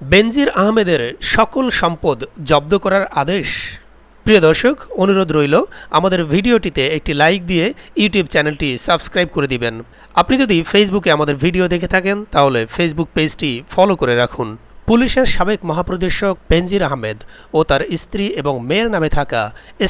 বেনজির আহমেদের সকল সম্পদ জব্দ করার আদেশ। প্রিয় দর্শক, অনুরোধ রইল, আমাদের ভিডিওটিতে একটি লাইক দিয়ে ইউটিউব চ্যানেলটি সাবস্ক্রাইব করে দিবেন। আপনি যদি ফেসবুকে আমাদের ভিডিও দেখে থাকেন, তাহলে ফেসবুক পেজটি ফলো করে রাখুন। পুলিশের সাবেক মহাপ্রদর্শক বেনজির আহমেদ ও তার স্ত্রী এবং মেয়ের নামে থাকা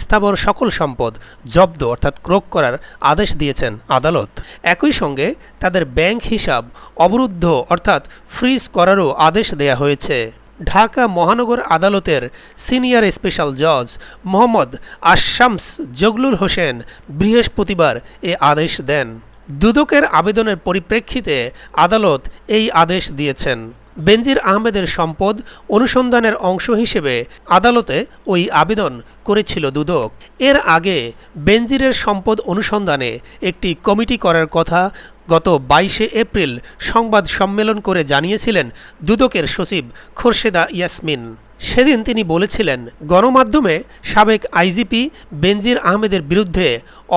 স্থাবর সকল সম্পদ জব্দ অর্থাৎ ক্রোক করার আদেশ দিয়েছেন আদালত। একই সঙ্গে তাদের ব্যাংক হিসাব অবরুদ্ধ অর্থাৎ ফ্রিজ করারও আদেশ দেয়া হয়েছে। ঢাকা মহানগর আদালতের সিনিয়র স্পেশাল জজ মোহাম্মদ আশামস জগলুল হোসেন বৃহস্পতিবার এ আদেশ দেন। দুদকের আবেদনের পরিপ্রেক্ষিতে আদালত এই আদেশ দিয়েছেন। বেনজির আহমেদের সম্পদ অনুসন্ধানের অংশ হিসেবে আদালতে ওই আবেদন করেছিল দুদক। এর আগে বেনজিরের সম্পদ অনুসন্ধানে একটি কমিটি করার কথা গত বাইশে এপ্রিল সংবাদ সম্মেলন করে জানিয়েছিলেন দুদকের সচিব খোরশেদা ইয়াসমিন। সেদিন তিনি বলেছিলেন, গণমাধ্যমে সাবেক আইজিপি বেনজির আহমেদের বিরুদ্ধে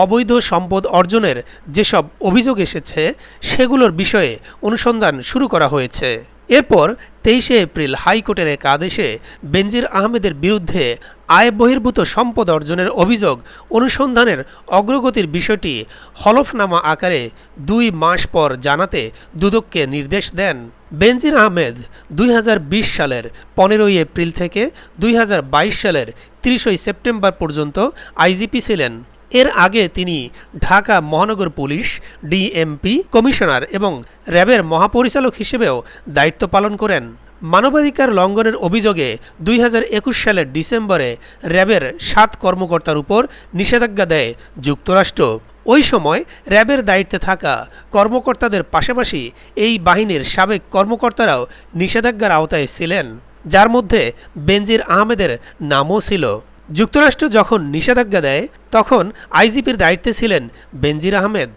অবৈধ সম্পদ অর্জনের যেসব অভিযোগ এসেছে, সেগুলোর বিষয়ে অনুসন্ধান শুরু করা হয়েছে। এরপর তেইশে এপ্রিল হাইকোর্টের এক আদেশে বেনজির আহমেদের বিরুদ্ধে আয় বহির্ভূত সম্পদ অর্জনের অভিযোগ অনুসন্ধানের অগ্রগতির বিষয়টি হলফনামা আকারে দুই মাস পর জানাতে দুদককে নির্দেশ দেন। বেনজির আহমেদ দুই হাজার বিশ সালের পনেরোই এপ্রিল থেকে দুই হাজার বাইশ সালের তিরিশই সেপ্টেম্বর পর্যন্ত আইজিপি ছিলেন। এর আগে তিনি ঢাকা মহানগর পুলিশ, ডিএমপি, কমিশনার এবং র্যাবের মহাপরিচালক হিসেবেও দায়িত্ব পালন করেন। মানবাধিকার লঙ্ঘনের অভিযোগে দুই হাজার একুশ সালের ডিসেম্বরে র্যাবের সাত কর্মকর্তার উপর নিষেধাজ্ঞা দেয় যুক্তরাষ্ট্র। ওই সময় র্যাবের দায়িত্বে থাকা কর্মকর্তাদের পাশাপাশি এই বাহিনীর সাবেক কর্মকর্তারাও নিষেধাজ্ঞার আওতায় ছিলেন, যার মধ্যে বেনজির আহমেদের নামও ছিল। যুক্তরাষ্ট্র যখন নিষেধাজ্ঞা দেয়, তখন আইজিপির দায়িত্বে ছিলেন বেনজির আহমেদ।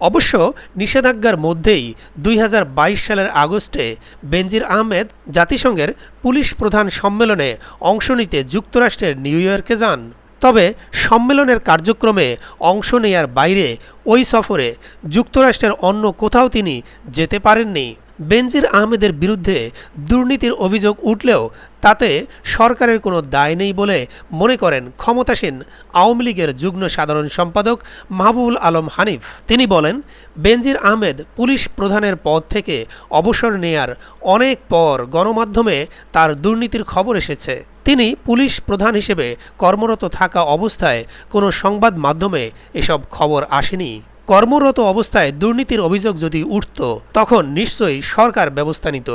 অবশ্য নিষেধাজ্ঞার মধ্যেই দুই হাজার বাইশ সালের আগস্টে বেনজির আহমেদ জাতিসংঘের পুলিশ প্রধান সম্মেলনে অংশ নিতে যুক্তরাষ্ট্রের নিউ ইয়র্কে যান। তবে সম্মেলনের কার্যক্রমে অংশ নেয়ার বাইরে ওই সফরে যুক্তরাষ্ট্রের অন্য কোথাও তিনি যেতে পারেননি। বেনজির আহমেদের বিরুদ্ধে দুর্নীতির অভিযোগ উঠলেও তাতে সরকারের কোনো দায় নেই বলে মনে করেন ক্ষমতাসীন আওয়ামী লীগের যুগ্ম সাধারণ সম্পাদক মাহবুবুল আলম হানিফ। তিনি বলেন, বেনজির আহমেদ পুলিশ প্রধানের পদ থেকে অবসর নেয়ার অনেক পর গণমাধ্যমে তার দুর্নীতির খবর এসেছে। তিনি পুলিশ প্রধান হিসেবে কর্মরত থাকা অবস্থায় কোনো সংবাদ মাধ্যমে এসব খবর আসেনি। কর্মরত অবস্থায় দুর্নীতির অভিযোগ যদি উঠত, তখন নিশ্চয়ই সরকার ব্যবস্থা নিত।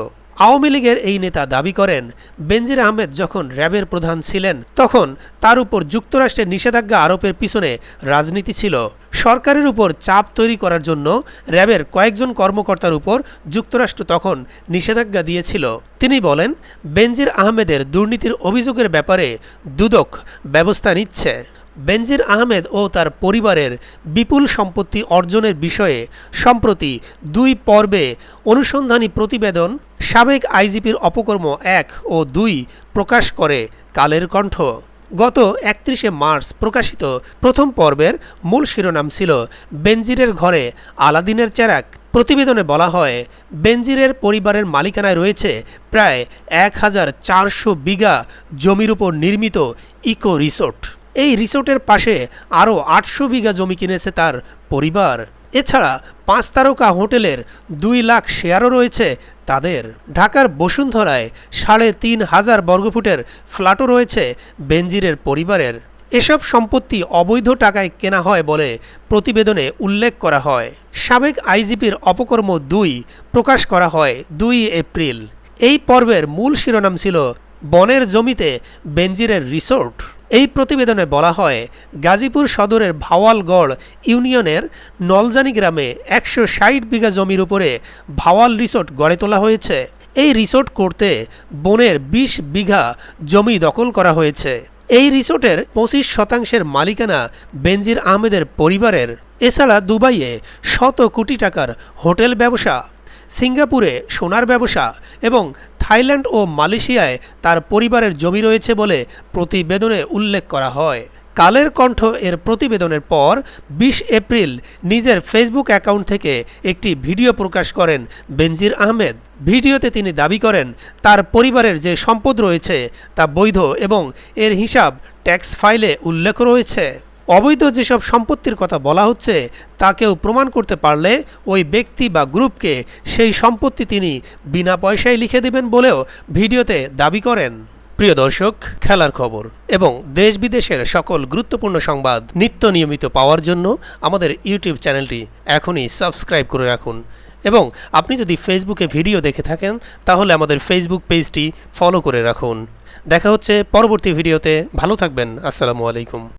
আওয়ামী লীগের এই নেতা দাবি করেন, বেনজির আহমেদ যখন র্যাবের প্রধান ছিলেন, তখন তার উপর যুক্তরাষ্ট্রের নিষেধাজ্ঞা আরোপের পিছনে রাজনীতি ছিল। সরকারের উপর চাপ তৈরি করার জন্য র্যাবের কয়েকজন কর্মকর্তার উপর যুক্তরাষ্ট্র তখন নিষেধাজ্ঞা দিয়েছিল। তিনি বলেন, বেনজির আহমেদের দুর্নীতির অভিযোগের ব্যাপারে দুদক ব্যবস্থা নিচ্ছে। বেনজির আহমেদ ও তার পরিবারের বিপুল সম্পত্তি অর্জনের বিষয়ে সম্প্রতি দুই পর্বে অনুসন্ধানী প্রতিবেদন সাবেক আইজিপির অপকর্ম এক ও দুই প্রকাশ করে কালের কণ্ঠ। গত একত্রিশে মার্চ প্রকাশিত প্রথম পর্বের মূল শিরোনাম ছিল বেনজিরের ঘরে আলাদিনের চেরাক। প্রতিবেদনে বলা হয়, বেনজিরের পরিবারের মালিকানায় রয়েছে প্রায় এক হাজার চারশো বিঘা জমির উপর নির্মিত ইকো রিসোর্ট। এই রিসোর্টের পাশে আরও আটশো বিঘা জমি কিনেছে তার পরিবার। এছাড়া পাঁচ তারকা হোটেলের দুই লাখ শেয়ারও রয়েছে তাদের। ঢাকার বসুন্ধরায় সাড়ে তিন হাজার বর্গফুটের ফ্ল্যাটও রয়েছে বেনজিরের পরিবারের। এসব সম্পত্তি অবৈধ টাকায় কেনা হয় বলে প্রতিবেদনে উল্লেখ করা হয়। সাবেক আইজিপির অপকর্ম দুই প্রকাশ করা হয় দুই এপ্রিল। এই পর্বের মূল শিরোনাম ছিল বনের জমিতে বেনজিরের রিসোর্ট। এই প্রতিবেদনে বলা হয়, গাজীপুর সদরের ভাওয়ালগড় ইউনিয়নের নলজানি গ্রামে একশো ষাট বিঘা জমির উপরে ভাওয়াল রিসোর্ট গড়ে তোলা হয়েছে। এই রিসোর্ট করতে বনের ২০ বিঘা জমি দখল করা হয়েছে। এই রিসোর্টের পঁচিশ শতাংশের মালিকানা বেনজির আহমেদের পরিবারের। এছাড়া দুবাইয়ে শত কোটি টাকার হোটেল ব্যবসা, সিঙ্গাপুরে সোনার ব্যবসা এবং থাইল্যান্ড ও মালয়েশিয়ায় তার পরিবারের জমি রয়েছে বলে প্রতিবেদনে উল্লেখ করা হয়। কালের কণ্ঠ এর প্রতিবেদনের পর বিশ এপ্রিল নিজের ফেসবুক অ্যাকাউন্ট থেকে একটি ভিডিও প্রকাশ করেন বেনজির আহমেদ। ভিডিওতে তিনি দাবি করেন, তার পরিবারের যে সম্পদ রয়েছে তা বৈধ এবং এর হিসাব ট্যাক্স ফাইলে উল্লেখ রয়েছে। অবৈধ যেসব সম্পত্তির কথা বলা হচ্ছে তা কেউ প্রমাণ করতে পারলে ওই ব্যক্তি বা গ্রুপকে সেই সম্পত্তি তিনি বিনা পয়সায় লিখে দেবেন বলেও ভিডিওতে দাবি করেন। প্রিয় দর্শক, খেলার খবর এবং দেশ বিদেশের সকল গুরুত্বপূর্ণ সংবাদ নিত্য নিয়মিত পাওয়ার জন্য আমাদের ইউটিউব চ্যানেলটি এখনই সাবস্ক্রাইব করে রাখুন এবং আপনি যদি ফেসবুকে ভিডিও দেখে থাকেন, তাহলে আমাদের ফেসবুক পেজটি ফলো করে রাখুন। দেখা হচ্ছে পরবর্তী ভিডিওতে। ভালো থাকবেন। আসসালামু আলাইকুম।